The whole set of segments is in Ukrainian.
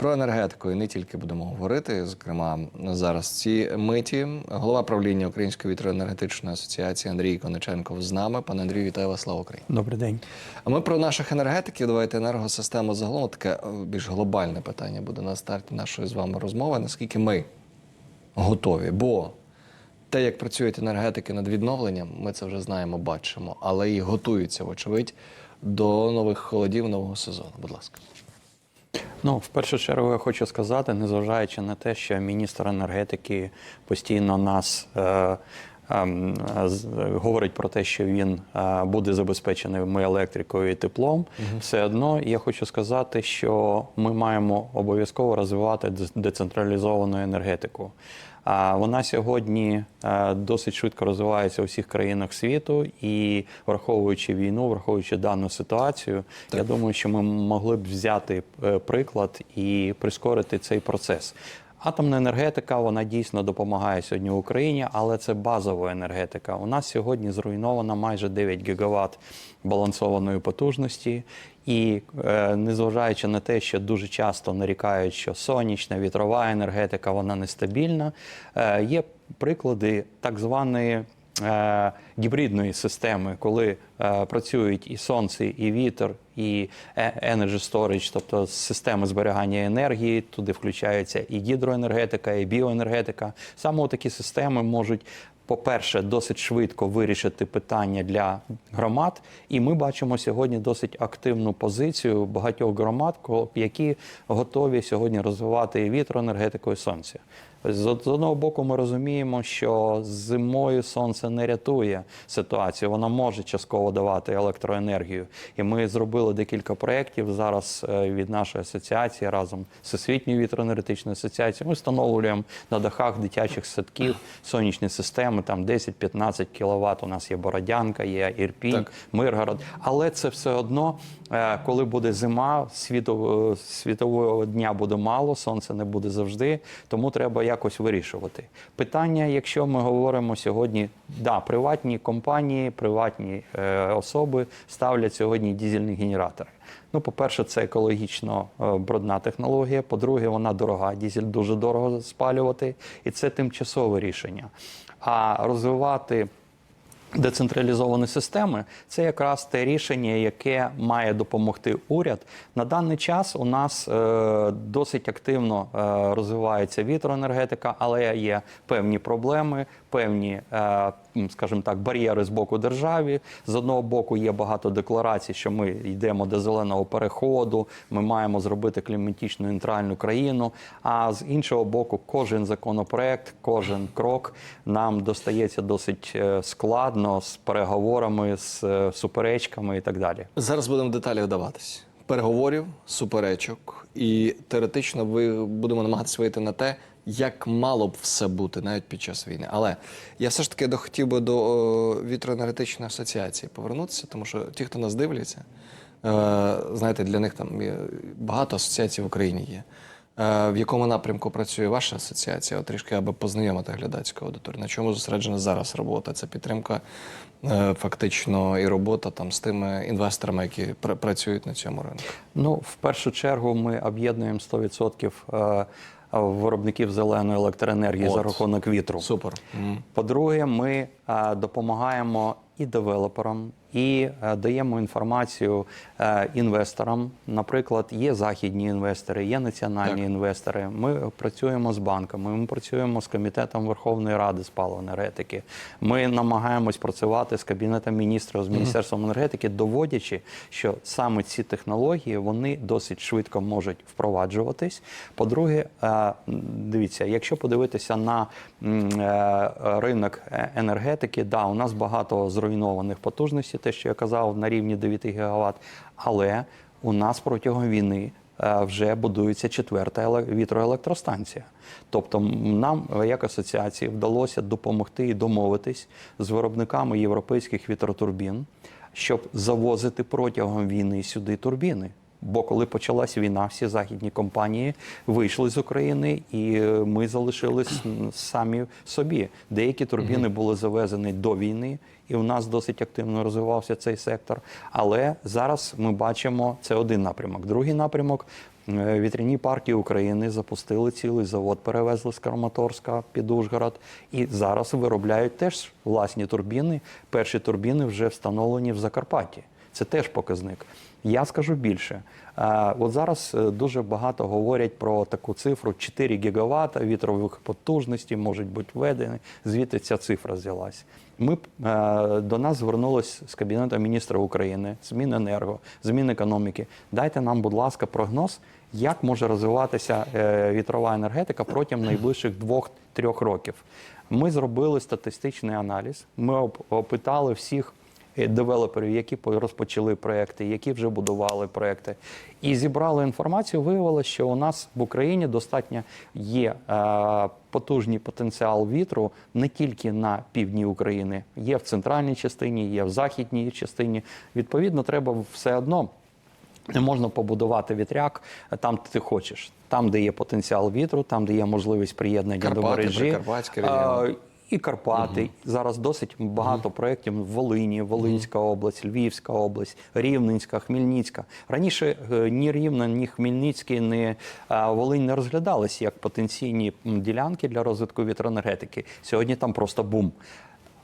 Про енергетику і не тільки будемо говорити. Зокрема, зараз ці миті голова правління Української вітроенергетичної асоціації Андрій Кониченков з нами. Пане Андрію, вітаю вас, слава Україні. Добрий день. А ми про наших енергетиків. Давайте енергосистему загалом таке е, більш глобальне питання буде на старті нашої з вами розмови. Наскільки ми готові? Бо те, як працюють енергетики над відновленням, ми це вже знаємо, бачимо, але і готуються, вочевидь, до нових холодів нового сезону. Будь ласка. Ну, в першу чергу я хочу сказати, незважаючи на те, що міністр енергетики постійно нас е, е, говорить про те, що він е, буде забезпечений ми електрикою і теплом, все одно я хочу сказати, що ми маємо обов'язково розвивати децентралізовану енергетику. Вона сьогодні е, досить швидко розвивається у всіх країнах світу, і враховуючи війну, враховуючи дану ситуацію, я думаю, що ми могли б взяти е, приклад і прискорити цей процес. Атомна енергетика вона дійсно допомагає сьогодні Україні, але це базова енергетика. У нас сьогодні зруйновано майже 9 гігават балансованої потужності. І е, незважаючи на те, що дуже часто нарікають, що сонячна вітрова енергетика вона нестабільна, е, є приклади так званої е, гібридної системи, коли працюють і сонце, і вітер, і energy storage, тобто системи зберігання енергії, туди включаються і гідроенергетика, і біоенергетика. Саме такі системи можуть. По-перше, досить швидко вирішити питання для громад, і ми бачимо сьогодні досить активну позицію багатьох громад, які готові сьогодні розвивати і вітроенергетику, і сонце. З одного боку, ми розуміємо, що зимою сонце не рятує ситуацію, воно може частково давати електроенергію. І ми зробили декілька проєктів зараз е, від нашої асоціації разом з Всесвітньою вітроенергетичною асоціацією. Ми встановлюємо на дахах дитячих садків сонячні системи, там 10-15 кВт. У нас є Бородянка, є Ірпінь, Так. Миргород. Але це все одно, е, коли буде зима, світу- світового дня буде мало, сонця не буде завжди, тому треба якось вирішувати. Питання, якщо ми говоримо сьогодні, да, приватні компанії, приватні е, особи ставлять сьогодні дізельні генератори. Ну, по-перше, це екологічно е, брудна технологія. По-друге, вона дорога. Дізель дуже дорого спалювати, і це тимчасове рішення. А розвивати Децентралізовані системи це якраз те рішення, яке має допомогти уряд. На даний час у нас е, досить активно е, розвивається вітроенергетика, але є певні проблеми, певні, е, скажімо так, бар'єри з боку держави. З одного боку є багато декларацій, що ми йдемо до зеленого переходу, ми маємо зробити кліматичну нейтральну країну. А з іншого боку, кожен законопроект, кожен крок нам достається досить е, складно з переговорами, з е, суперечками і так далі. Зараз будемо деталі вдаватись. Переговорів, суперечок, і теоретично ви будемо намагатися вийти на те, як мало б все бути навіть під час війни. Але я все ж таки дохотів би до о, вітроенергетичної асоціації повернутися, тому що ті, хто нас дивляться, е, знаєте, для них там є багато асоціацій в Україні є. Е, В якому напрямку працює ваша асоціація? От трішки аби познайомити глядацьку аудиторію. На чому зосереджена зараз робота? Це підтримка е, фактично і робота там з тими інвесторами, які пр- працюють на цьому ринку. Ну, в першу чергу, ми об'єднуємо 100% е, виробників зеленої електроенергії за рахунок вітру. Супер. По-друге, ми допомагаємо і девелоперам, і е, даємо інформацію е, інвесторам. Наприклад, є західні інвестори, є національні Так. інвестори. Ми працюємо з банками, ми працюємо з комітетом Верховної Ради з паливної енергетики. Ми намагаємось працювати з кабінетом міністрів, з міністерством енергетики, доводячи, що саме ці технології вони досить швидко можуть впроваджуватись. По-друге, е, дивіться, якщо подивитися на ринок енергетики, да, у нас багато зруйнованих потужностей, те, що я казав, на рівні 9 ГВт, але у нас протягом війни е, вже будується четверта вітроелектростанція. Тобто нам, е, як асоціації, вдалося допомогти і домовитись з виробниками європейських вітротурбін, щоб завозити протягом війни сюди турбіни. Бо коли почалась війна, всі західні компанії вийшли з України, і е, ми залишились самі собі. Деякі турбіни були завезені до війни, і у нас досить активно розвивався цей сектор. Але зараз ми бачимо це один напрямок. Другий напрямок е, вітряні парки України запустили цілий завод, перевезли з Краматорська під Ужгород. І зараз виробляють теж власні турбіни. Перші турбіни вже встановлені в Закарпатті. Це теж показник. Я скажу більше. Е, От зараз е, дуже багато говорять про таку цифру 4 гігавата вітрових потужностей можуть бути введені. Звідти ця цифра взялась. Ми е, до нас звернулись з кабінету міністра України, з Міненерго, з Мінекономіки. Дайте нам, будь ласка, прогноз, як може розвиватися вітрова енергетика протягом найближчих двох-трьох років. Ми зробили статистичний аналіз. Ми опитали всіх девелоперів, які по- розпочали проекти, які вже будували проекти, і зібрали інформацію. Виявилося, що у нас в Україні достатньо є е, потужний потенціал вітру не тільки на півдні України, є в центральній частині, є в західній частині. Відповідно, треба все одно. Не можна побудувати вітряк там, де ти хочеш, там, де є потенціал вітру, там, де є можливість приєднання до Карпати, мережі. І Карпати. Зараз досить багато проєктів в Волині, Волинська область, Львівська область, Рівненська, Хмельницька. Раніше е, ні Рівна, ні Хмельницький, ні е, Волинь не розглядалися як потенційні ділянки для розвитку вітроенергетики. Сьогодні там просто бум.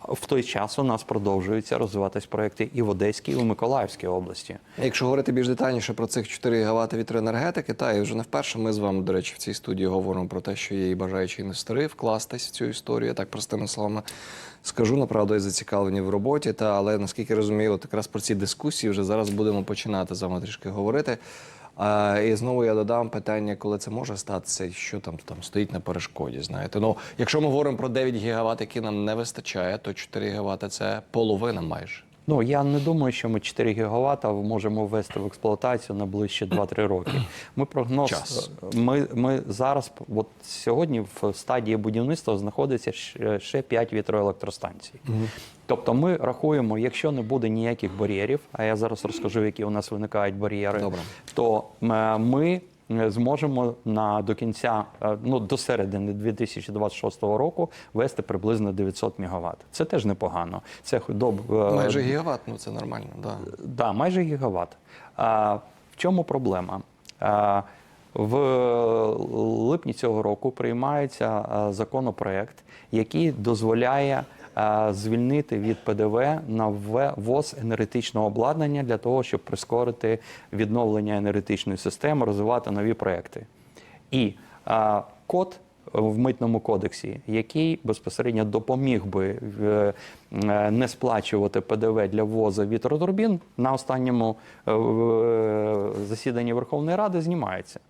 В той час у нас продовжуються розвиватись проекти і в Одеській, і в Миколаївській області. Якщо говорити більш детальніше про цих 4 ГВт вітроенергетики, та і вже не вперше ми з вами, до речі, в цій студії говоримо про те, що є і бажаючі інвестори вкластись в цю історію. Так простими словами скажу, направду і зацікавлені в роботі. Та але наскільки розумію, от якраз про ці дискусії вже зараз будемо починати з вами трішки говорити. А, і знову я додам питання, коли це може статися, що там, там стоїть на перешкоді. Знаєте, ну якщо ми говоримо про 9 гігават, які нам не вистачає, то 4 гігавати – це половина майже. Ну я не думаю, що ми 4 гігавата можемо ввести в експлуатацію на ближче 2-3 роки. Ми прогноз Час. Ми, ми зараз, от сьогодні, в стадії будівництва знаходиться ще- ще 5 вітроелектростанцій. Тобто ми рахуємо, якщо не буде ніяких бар'єрів, а я зараз розкажу, які у нас виникають бар'єри, то е, ми е, зможемо на до кінця, е, ну до середини 2026 року вести приблизно 900 МВт. Це теж непогано. Це доб, Майже гігават, ну це нормально, да. Да, майже гігават. А, в чому проблема? А, в липні цього року приймається законопроект, який дозволяє звільнити від ПДВ на ввоз енергетичного обладнання для того, щоб прискорити відновлення енергетичної системи, розвивати нові проекти. І код в митному кодексі, який безпосередньо допоміг би е, е, не сплачувати ПДВ для ввозу вітротурбін, на останньому е, засіданні Верховної Ради знімається.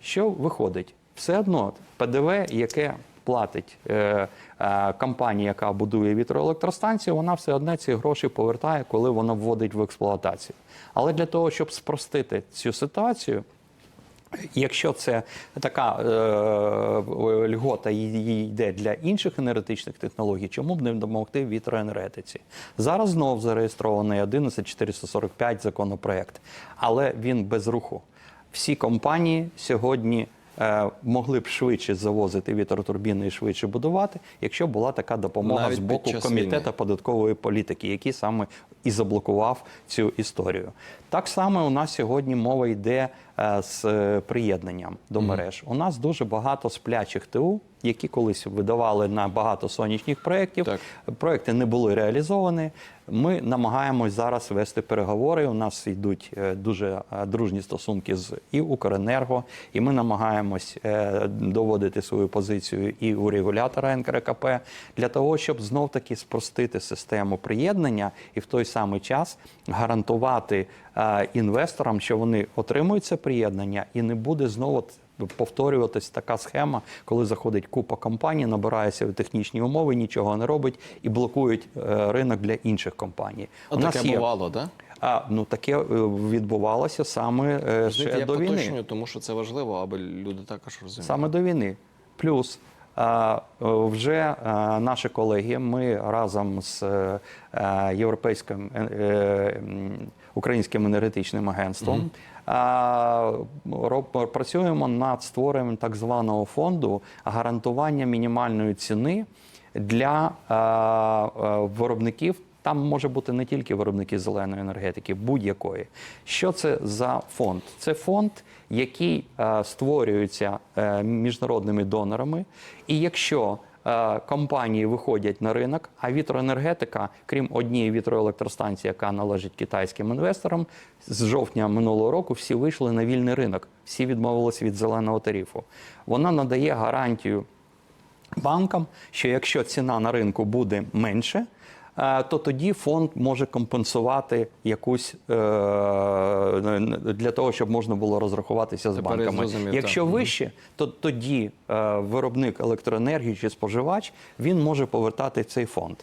Що виходить? Все одно ПДВ, яке платить е, е, компанія, яка будує вітроелектростанцію, вона все одно ці гроші повертає, коли вона вводить в експлуатацію. Але для того, щоб спростити цю ситуацію, Якщо це така е, льгота і йде для інших енергетичних технологій, чому б не допомогти вітроенергетиці? Зараз знов зареєстрований 11445 законопроект, але він без руху. Всі компанії сьогодні могли б швидше завозити вітротурбіни і швидше будувати, якщо була така допомога Навіть з боку комітету податкової політики, який саме і заблокував цю історію. Так само у нас сьогодні мова йде е, з е, приєднанням до мереж. У нас дуже багато сплячих ТУ, які колись видавали на багато сонячних проєктів. Так. Проекти не були реалізовані. Ми намагаємось зараз вести переговори. У нас йдуть е, дуже е, дружні стосунки з і Укренерго, і ми намагаємось е, доводити свою позицію і у регулятора НКРКП для того, щоб знов таки спростити систему приєднання і в той самий час гарантувати е, інвесторам, що вони отримують це приєднання, і не буде знову повторюватись така схема, коли заходить купа компаній, набирається технічні умови, нічого не робить і блокують е, ринок для інших компаній. От таке бувало, так? А, ну таке е, відбувалося саме е, ще Я до війни. поточнюю, тому що це важливо, аби люди також розуміли. Саме до війни. Плюс е, вже наші колеги, ми разом з е, е, Європейським е, е, українським енергетичним агентством роб- працюємо над створенням так званого фонду гарантування мінімальної ціни для виробників Там може бути не тільки виробники зеленої енергетики, будь-якої. Що це за фонд? Це фонд, який створюється е, міжнародними донорами. І якщо компанії виходять на ринок, а вітроенергетика, крім однієї вітроелектростанції, яка належить китайським інвесторам, з жовтня минулого року всі вийшли на вільний ринок, всі відмовилися від зеленого тарифу. Вона надає гарантію банкам, що якщо ціна на ринку буде менше, е, то тоді фонд може компенсувати якусь е, для того, щоб можна було розрахуватися з Тепер банками. Якщо так. вище, то тоді е, виробник електроенергії чи споживач він може повертати цей фонд.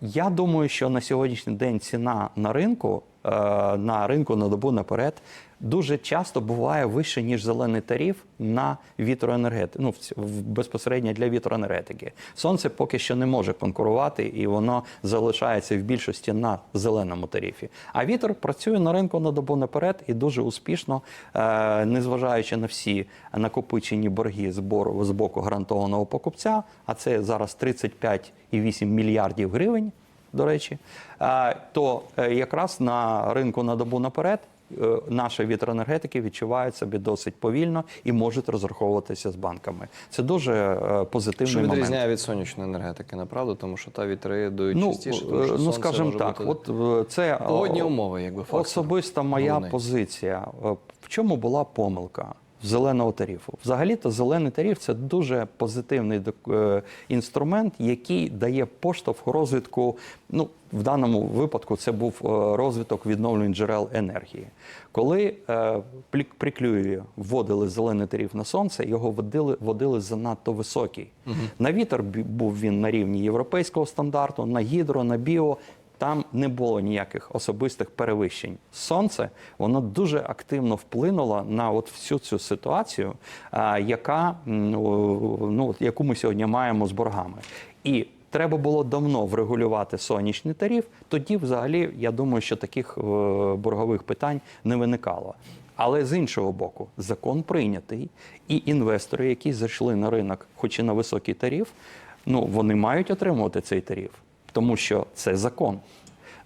Я думаю, що на сьогоднішній день ціна на ринку е, на ринку на добу наперед дуже часто буває вище, ніж зелений тариф на вітроенергетику. Ну, безпосередньо для вітроенергетики. Сонце поки що не може конкурувати, і воно залишається в більшості на зеленому тарифі. А вітер працює на ринку на добу наперед і дуже успішно, е, незважаючи на всі накопичені борги збору з боку гарантованого покупця, а це зараз 35,8 мільярдів гривень до речі, е, то е, якраз на ринку на добу наперед наші вітроенергетики відчувають себе досить повільно і можуть розраховуватися з банками. Це дуже е, позитивний Що момент. відрізняє від сонячної енергетики, направду, тому що та вітри дають Ну, частіше, тому що е, ну сонце скажімо так, бути... от е, це Погодні е, умови, якби, фактор Особиста моя головний. позиція. Е, В чому була помилка? Зеленого тарифу. Взагалі-то зелений тариф це дуже позитивний е, інструмент, який дає поштовх розвитку. Ну, в даному випадку це був е, розвиток відновлень джерел енергії. Коли е, при Клюєві вводили зелений тариф на сонце, його водили, водили занадто високий. На вітер був він на рівні європейського стандарту, на гідро, на біо. Там не було ніяких особистих перевищень. Сонце воно дуже активно вплинуло на от всю цю ситуацію, яка ну, яку ми сьогодні маємо з боргами. І треба було давно врегулювати сонячний тариф. Тоді, взагалі, я думаю, що таких е, боргових питань не виникало. Але з іншого боку, закон прийнятий, і інвестори, які зайшли на ринок, хоч і на високий тариф, ну вони мають отримувати цей тариф, тому що це закон.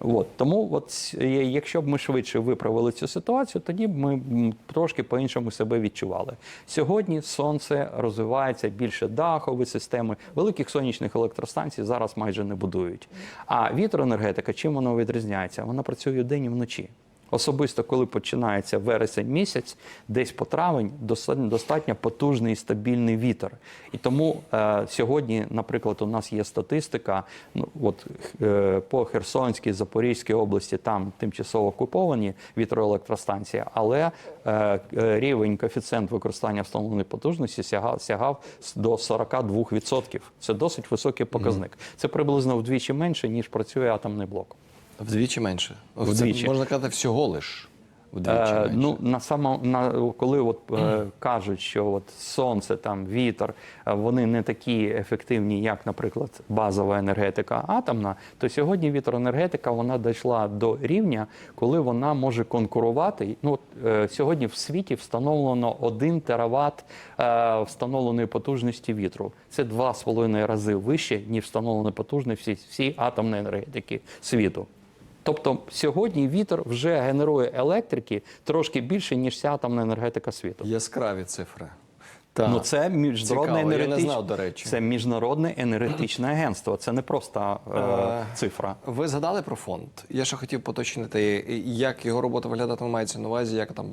От тому, от е, якщо б ми швидше виправили цю ситуацію, тоді б ми трошки по-іншому себе відчували. Сьогодні сонце розвивається більше дахові системи. Великих сонячних електростанцій зараз майже не будують. А вітроенергетика, чим вона відрізняється? Вона працює день і вночі. Особисто, коли починається вересень місяць, десь по травень достатньо, достатньо потужний і стабільний вітер. І тому е, сьогодні, наприклад, у нас є статистика. Ну от е, по Херсонській, Запорізькій області там тимчасово окуповані вітроелектростанції, але е, е, рівень коефіцієнт використання встановленої потужності сягав, сягав до 42%. Це досить високий показник. Це приблизно вдвічі менше ніж працює атомний блок. Вдвічі менше. Це Вдвічі. можна казати, всього лиш. Вдвічі Е, менше. ну на само на коли от е, кажуть, що от сонце, там вітер, е, вони не такі ефективні, як, наприклад, базова енергетика атомна, то сьогодні вітроенергетика вона дійшла до рівня, коли вона може конкурувати. Ну от, е, сьогодні в світі встановлено 1 тераватт е, встановленої потужності вітру. Це два з половиною рази вище, ніж встановлена потужність всі, всі атомної енергетики світу. Тобто сьогодні вітер вже генерує електрики трошки більше, ніж вся атомна енергетика світу. Яскраві цифри. Так. Ну це міжнародне енергетичне знав, до речі. Це міжнародне енергетичне агентство. Це не просто е, Е, цифра. Ви згадали про фонд. Я ще хотів поточнити, як його робота виглядатиме мається на увазі, як там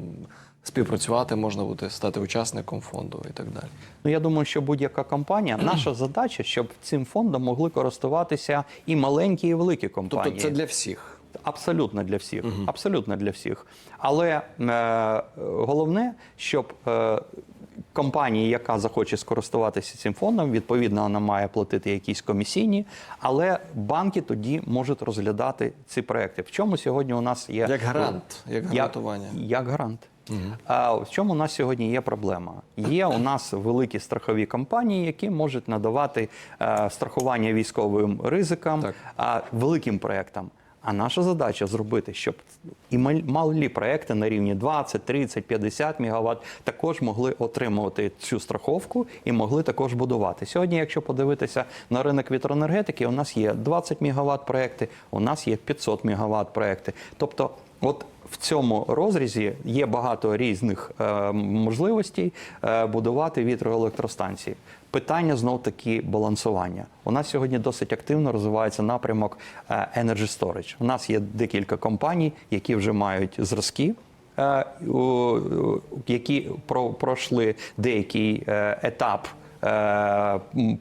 співпрацювати можна буде, стати учасником фонду і так далі. Ну я думаю, що будь-яка компанія, наша задача, щоб цим фондом могли користуватися і маленькі, і великі компанії. Тобто це для всіх. Абсолютно для всіх. Абсолютно для всіх. Але е, головне, щоб е, компанія, яка захоче скористуватися цим фондом, відповідно, вона має платити якісь комісійні, але банки тоді можуть розглядати ці проекти. В чому сьогодні у нас є Як гарант, як гарантування. як гарант. А в чому у нас сьогодні є проблема? Є у нас великі страхові компанії, які можуть надавати е, страхування військовим ризикам, а великим проектам. А наша задача зробити, щоб і малі проекти на рівні 20, 30, 50 МВт також могли отримувати цю страховку і могли також будувати. Сьогодні, якщо подивитися на ринок вітроенергетики, у нас є 20 МВт проекти, у нас є 500 МВт проекти. Тобто, от в цьому розрізі є багато різних е, можливостей е, будувати вітроелектростанції. Питання знов таки балансування. У нас сьогодні досить активно розвивається напрямок е, Energy Storage. У нас є декілька компаній, які вже мають зразки. е, Які про- пройшли деякий е, етап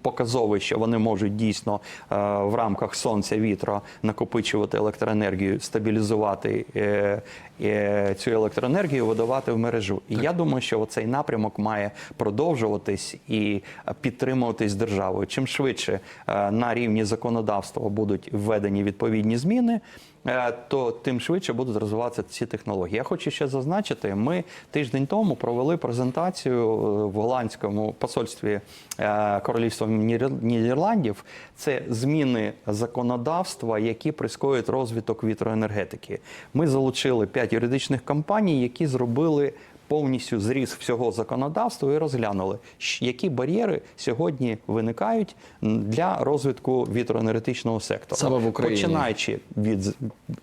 показовий, що вони можуть дійсно е, в рамках сонця вітра накопичувати електроенергію, стабілізувати е, е, цю електроенергію, видавати в мережу. І я думаю, що цей напрямок має продовжуватись і підтримуватись державою. Чим швидше е, на рівні законодавства будуть введені відповідні зміни. Е, То тим швидше будуть розвиватися ці технології. Я хочу ще зазначити, ми тиждень тому провели презентацію е, в голландському посольстві е, Королівства Нідерландів. Це зміни законодавства, які прискорюють розвиток вітроенергетики. Ми залучили п'ять юридичних компаній, які зробили. Повністю зріз всього законодавства і розглянули, які бар'єри сьогодні виникають для розвитку вітроенергетичного сектору. Саме в Україні. Починаючи від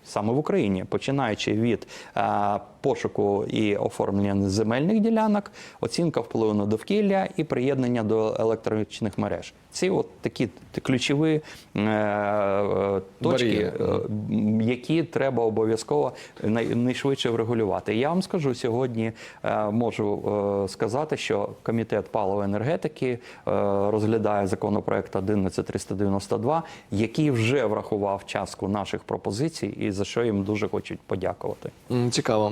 саме в Україні, починаючи від е, пошуку і оформлення земельних ділянок, оцінка впливу на довкілля і приєднання до електричних мереж. Ці от такі ключові е, е, точки, Бар'єри. е, які треба обов'язково найшвидше врегулювати. Я вам скажу сьогодні, е, можу е, сказати, що комітет паливо енергетики е, розглядає законопроект 11392, який вже врахував частку наших пропозицій, і за що їм дуже хочуть подякувати. Цікаво.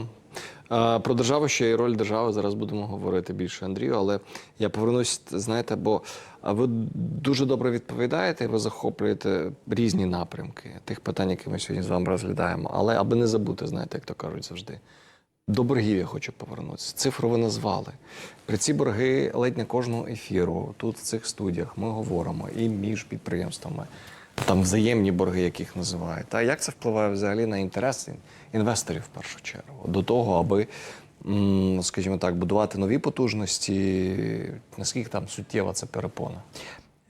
А, Про державу ще і роль держави зараз будемо говорити більше, Андрію. Але я повернусь, знаєте, бо ви дуже добре відповідаєте, ви захоплюєте різні напрямки тих питань, які ми сьогодні з вами розглядаємо. Але аби не забути, знаєте, як то кажуть завжди. До боргів я хочу повернутися. Цифру ви назвали. При ці борги ледь не кожного ефіру, тут в цих студіях ми говоримо і між підприємствами, там взаємні борги, яких називають. Та як це впливає взагалі на інтереси інвесторів в першу чергу? До того, аби, скажімо так, будувати нові потужності, наскільки там суттєва це перепона?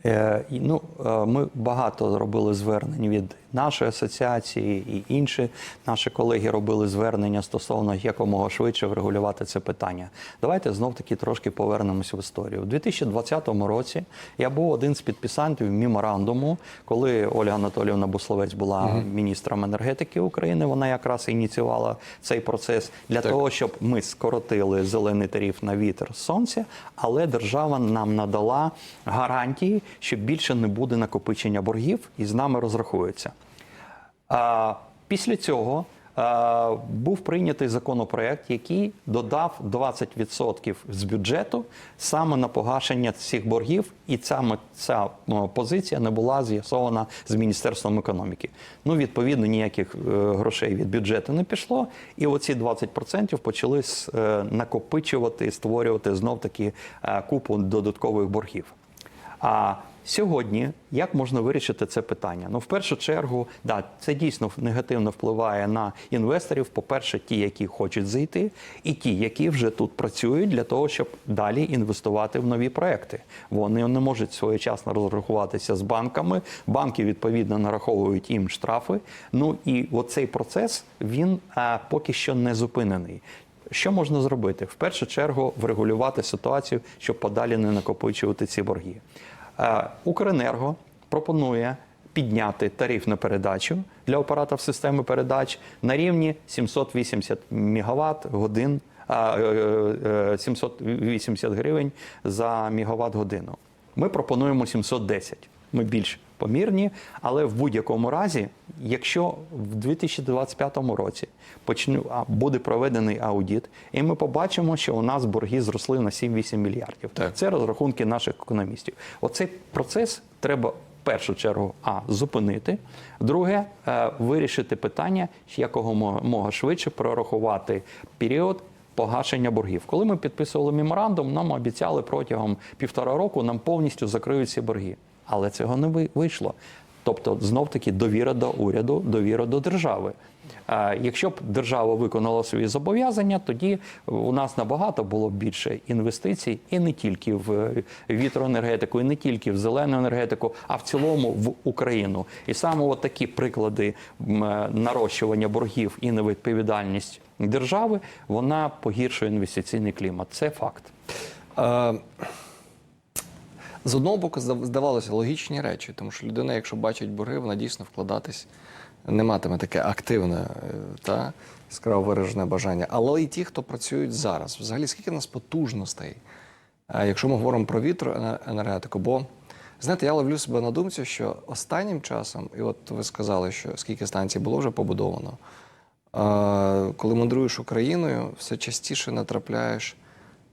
Е, ну, е, ми багато робили звернень від нашої асоціації, і інші наші колеги робили звернення стосовно якомога швидше врегулювати це питання. Давайте знов таки трошки повернемось в історію. У 2020 році я був один з підписантів меморандуму, коли Ольга Анатоліївна Бусловець була міністром енергетики України. Вона якраз ініціювала цей процес для Так. того, щоб ми скоротили зелений тариф на вітер сонця, але держава нам надала гарантії, що більше не буде накопичення боргів і з нами розрахуються. А, після цього був прийнятий законопроект, який додав 20% з бюджету саме на погашення цих боргів, і саме ця позиція не була з'ясована з Міністерством економіки. Ну, відповідно, ніяких е, грошей від бюджету не пішло, і оці 20% почали е, накопичувати, створювати знов таки е, купу додаткових боргів. А сьогодні як можна вирішити це питання? Ну, в першу чергу, да, це дійсно негативно впливає на інвесторів. По-перше, ті, які хочуть зайти, і ті, які вже тут працюють для того, щоб далі інвестувати в нові проекти. Вони не можуть своєчасно розрахуватися з банками. Банки відповідно нараховують їм штрафи. Ну і оцей процес він а, поки що не зупинений. Що можна зробити? В першу чергу врегулювати ситуацію, щоб подалі не накопичувати ці борги. Е, Укренерго пропонує підняти тариф на передачу для операторів системи передач на рівні 780 мегаватт годин. а, е, е, 780 гривень за мегаватт годину. Ми пропонуємо 710. Ми більш помірні, але в будь-якому разі, якщо в 2025 році почну, а, буде проведений аудит, і ми побачимо, що у нас борги зросли на 7-8 мільярдів. Так. Це розрахунки наших економістів. Оцей процес треба в першу чергу а зупинити. Друге, е, вирішити питання якого мо- мога швидше прорахувати період. Погашення боргів. Коли ми підписували меморандум, нам обіцяли протягом півтора року нам повністю закриють ці борги. Але цього не ви- вийшло. Тобто, знов таки довіра до уряду, довіра до держави. Е, Якщо б держава виконала свої зобов'язання, тоді у нас набагато було б більше інвестицій і не тільки в е, вітроенергетику, і не тільки в зелену енергетику, а в цілому в Україну. І саме от такі приклади е, нарощування боргів і невідповідальність держави, вона погіршує інвестиційний клімат. Це факт. З одного боку, здав- здавалося логічні речі, тому що людина, якщо бачить борги, вона дійсно вкладатись не матиме таке активне е, та яскраво виражене бажання. Але і ті, хто працюють зараз, взагалі, скільки в нас потужностей, якщо ми говоримо про вітроенергетику, бо знаєте, я ловлю себе на думці, що останнім часом, і от ви сказали, що скільки станцій було вже побудовано. Коли мандруєш Україною, все частіше натрапляєш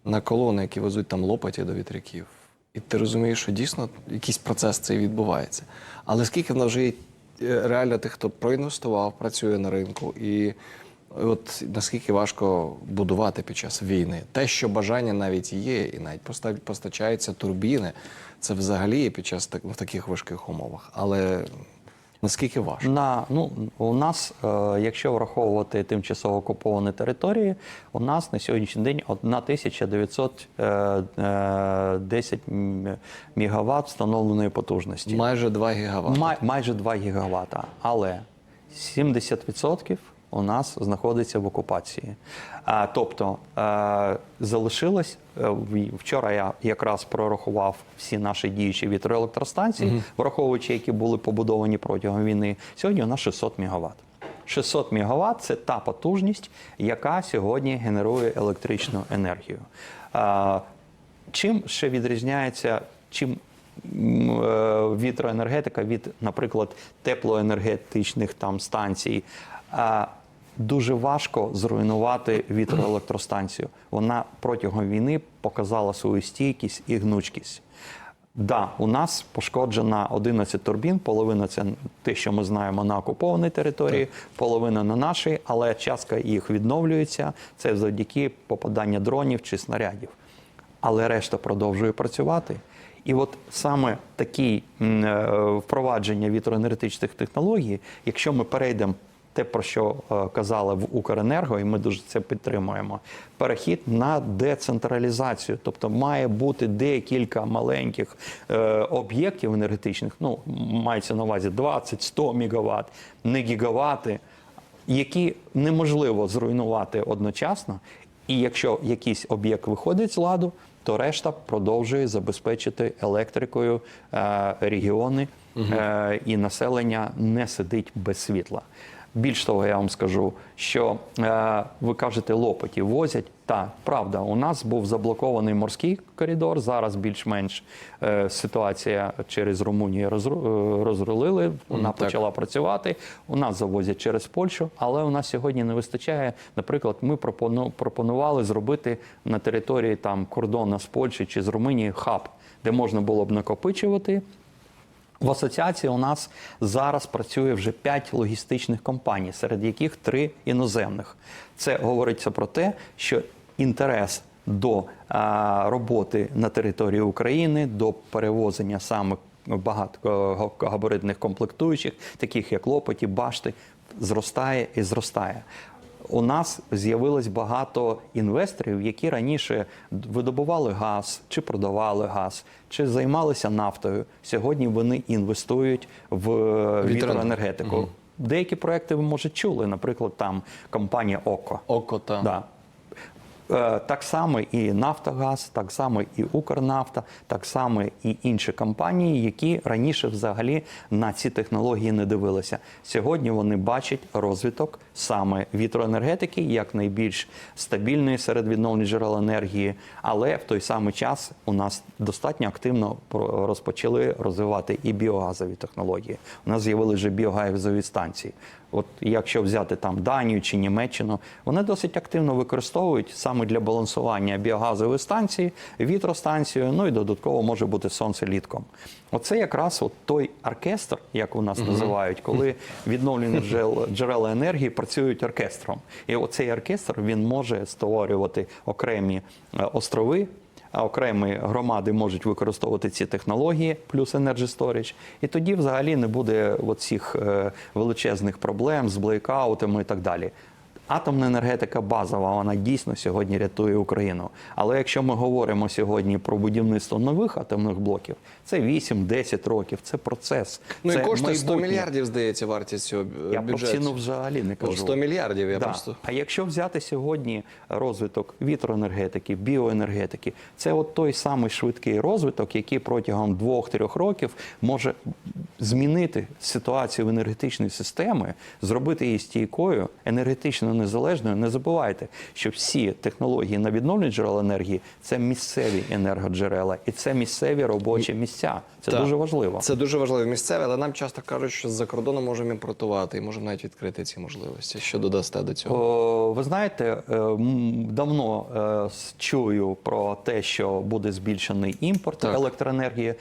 на колони, які везуть там лопаті до вітряків. І ти розумієш, що дійсно якийсь процес цей відбувається. Але скільки в нас вже є е, реально тих, хто проінвестував, працює на ринку, і от наскільки важко будувати під час війни. Те, що бажання навіть є, і навіть поста- постачаються турбіни, це взагалі під час так, в таких важких умовах. Але наскільки важко? На ну у нас, е, якщо враховувати тимчасово окуповані території, у нас на сьогоднішній день 1910 мегаватт встановленої потужності. Майже 2 гігаватта. Май, майже 2 гігаватта. Але 70% у нас знаходиться в окупації. А, тобто е, залишилось е, вчора. Я якраз прорахував всі наші діючі вітроелектростанції, враховуючи, які були побудовані протягом війни. Сьогодні у нас 600 мегаватт. 600 мегаватт – це та потужність, яка сьогодні генерує електричну енергію. А, чим ще відрізняється, чим е, вітроенергетика від, наприклад, теплоенергетичних там станцій? Дуже важко зруйнувати вітроелектростанцію. Вона протягом війни показала свою стійкість і гнучкість. Да, у нас пошкоджена 11 турбін, половина це те, що ми знаємо на окупованій території, половина на нашій, але частка їх відновлюється. Це завдяки попаданню дронів чи снарядів. Але решта продовжує працювати. І от саме такі е, впровадження вітроенергетичних технологій, якщо ми перейдемо те, про що е, казали в Укренерго, і ми дуже це підтримуємо. Перехід на децентралізацію, тобто має бути декілька маленьких е, об'єктів енергетичних. Ну мається на увазі 20-100 мегаватт, не гігавати, які неможливо зруйнувати одночасно. І якщо якийсь об'єкт виходить з ладу, то решта продовжує забезпечити електрикою е, регіони е, і населення не сидить без світла. Більш того, я вам скажу, що е, ви кажете, лопаті возять. Так, правда, у нас був заблокований морський коридор. Зараз більш-менш е, ситуація через Румунію розру- е, розрулили. Вона так. почала працювати. У нас завозять через Польщу, але у нас сьогодні не вистачає. Наприклад, ми пропону- пропонували зробити на території там кордону з Польщі чи з Румунії хаб, де можна було б накопичувати. В асоціації у нас зараз працює вже 5 логістичних компаній, серед яких 3 іноземних. Це говориться про те, що інтерес до а, роботи на території України, до перевозення саме багатогабаритних комплектуючих, таких як лопаті, башти, зростає і зростає. У нас з'явилось багато інвесторів, які раніше видобували газ, чи продавали газ, чи займалися нафтою. Сьогодні вони інвестують в вітроенергетику. Деякі проекти ви може чули, наприклад, там компанія ОКО. Око та Да. Е, Так само і Нафтогаз, так само і Укрнафта, так само і інші компанії, які раніше взагалі на ці технології не дивилися. Сьогодні вони бачать розвиток саме вітроенергетики як найбільш стабільної серед відновлень джерел енергії, але в той самий час у нас достатньо активно розпочали розвивати і біогазові технології. У нас з'явилися біогазові станції. От якщо взяти там Данію чи Німеччину, вони досить активно використовують саме для балансування біогазової станції, вітростанцію, ну і додатково може бути сонце літком. Оце якраз от той оркестр, як у нас називають, коли відновлені джерела, джерела енергії працюють оркестром. І оцей оркестр він може створювати окремі е, острови а окремі громади можуть використовувати ці технології, плюс Energy Storage, і тоді взагалі не буде оцих е, величезних проблем з блейкаутами і так далі. Атомна енергетика базова, вона дійсно сьогодні рятує Україну. Але якщо ми говоримо сьогодні про будівництво нових атомних блоків, це 8-10 років, це процес. Ну це і коштує 100 мільярдів, здається, вартість цього бю- Я про ціну взагалі не кажу. 100 мільярдів, я Да. просто. А якщо взяти сьогодні розвиток вітроенергетики, біоенергетики, це от той самий швидкий розвиток, який протягом двох-трьох років може змінити ситуацію в енергетичній системі, зробити її стійкою, енергетично незалежною. Не забувайте, що всі технології на відновлення джерел енергії це місцеві енергоджерела, і це місцеві робочі місця. Це Так. дуже важливо. Це дуже важливо місцеве, але нам часто кажуть, що з-за кордону можемо імпортувати і можемо навіть відкрити ці можливості. Що додасте до цього? О, ви знаєте, е, давно е, чую про те, що буде збільшений імпорт Так. електроенергії.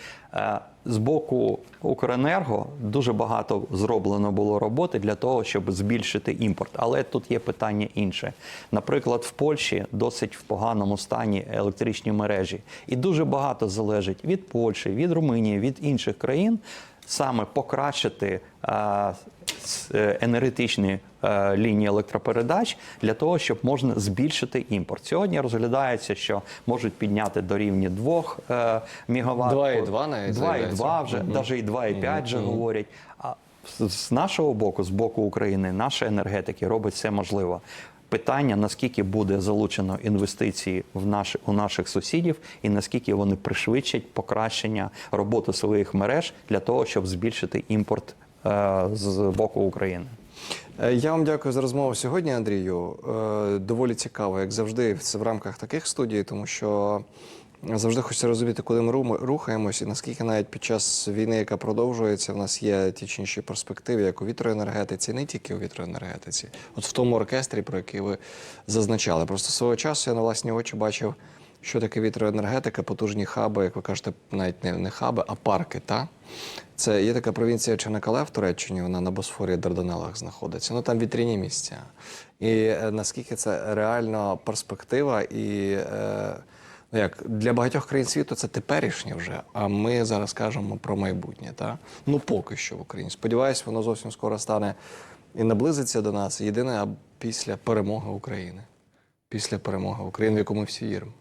З боку Укренерго дуже багато зроблено було роботи для того, щоб збільшити імпорт. Але тут є питання інше. Наприклад, в Польщі досить в поганому стані електричні мережі, і дуже багато залежить від Польщі, від Румунії, від інших країн саме покращити е, е, енергетичні е, лінії електропередач для того, щоб можна збільшити імпорт. Сьогодні розглядається, що можуть підняти до рівня 2 е, мегаватт. 2,2 навіть 2,2 заявляється. вже, навіть і 2,5 вже говорять. А з- нашого боку, з боку України, наша енергетики робить все можливе. Питання, наскільки буде залучено інвестиції в наші, у наших сусідів, і наскільки вони пришвидшать покращення роботи своїх мереж для того, щоб збільшити імпорт е, з боку України. Е, Я вам дякую за розмову сьогодні, Андрію. Е, Доволі цікаво, як завжди, це в рамках таких студій, тому що завжди хочеться розуміти, куди ми рухаємось, і наскільки навіть під час війни, яка продовжується, в нас є ті чи інші перспективи, як у вітроенергетиці, не тільки у вітроенергетиці, от в тому оркестрі, про який ви зазначали. Просто свого часу я на власні очі бачив, що таке вітроенергетика, потужні хаби, як ви кажете, навіть не, не хаби, а парки. Та? Це є така провінція Чанакале в Туреччині, вона на Босфорі Дарданелах знаходиться. Ну там вітряні місця. І е, наскільки це реально перспектива, і е, ну як для багатьох країн світу це теперішнє вже. А ми зараз кажемо про майбутнє. Та? Ну поки що в Україні. Сподіваюсь, воно зовсім скоро стане і наблизиться до нас. Єдине а після перемоги України. Після перемоги України, в яку ми всі віримо.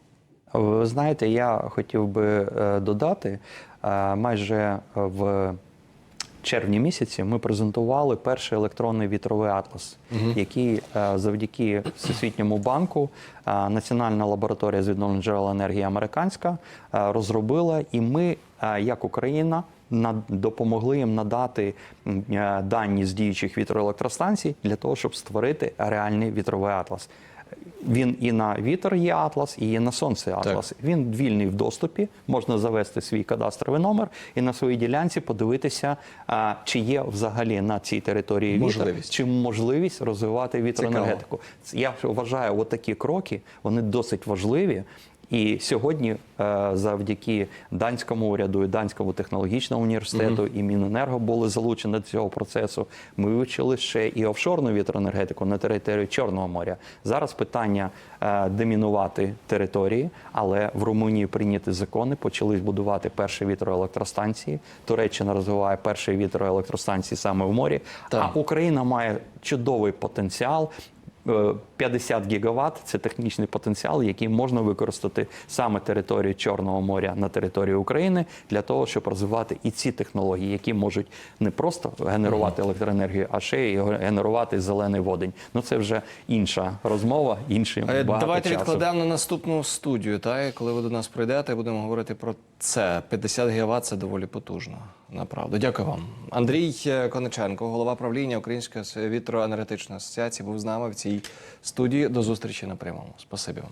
Ви знаєте, я хотів би е, додати, е, майже в червні місяці ми презентували перший електронний вітровий атлас, який е, завдяки Всесвітньому банку е, Національна лабораторія з відновлення джерел енергії американська е, розробила, і ми, як Україна, на- допомогли їм надати дані з діючих вітроелектростанцій для того, щоб створити реальний вітровий атлас. Він і на вітер є атлас, і є на сонце атлас. Він вільний в доступі, можна завести свій кадастровий номер і на своїй ділянці подивитися, а, чи є взагалі на цій території Можливість. вітер, чи можливість розвивати вітроенергетику. Цікаво. Я вважаю, от такі кроки вони досить важливі. І сьогодні, е, завдяки данському уряду і данському технологічному університету і Міненерго були залучені до цього процесу. Ми вивчили ще і офшорну вітроенергетику на території Чорного моря. Зараз питання е, демінувати території, але в Румунії прийняті закони, почали будувати перші вітроелектростанції. Туреччина розвиває перші вітроелектростанції саме в морі. Так. А Україна має чудовий потенціал. Е, 50 гігават – це технічний потенціал, який можна використати саме територію Чорного моря на території України для того, щоб розвивати і ці технології, які можуть не просто генерувати електроенергію, а ще й генерувати зелений водень. Ну це вже інша розмова, інший Е, багато Давайте часу. відкладемо на наступну студію. Та? Коли ви до нас прийдете, будемо говорити про це. 50 ГВт – це доволі потужно. Направду. Дякую вам. Андрій е, Кониченко, голова правління Української вітроенергетичної асоціації, був з нами в цій студії. До зустрічі на прямому. Спасибі вам.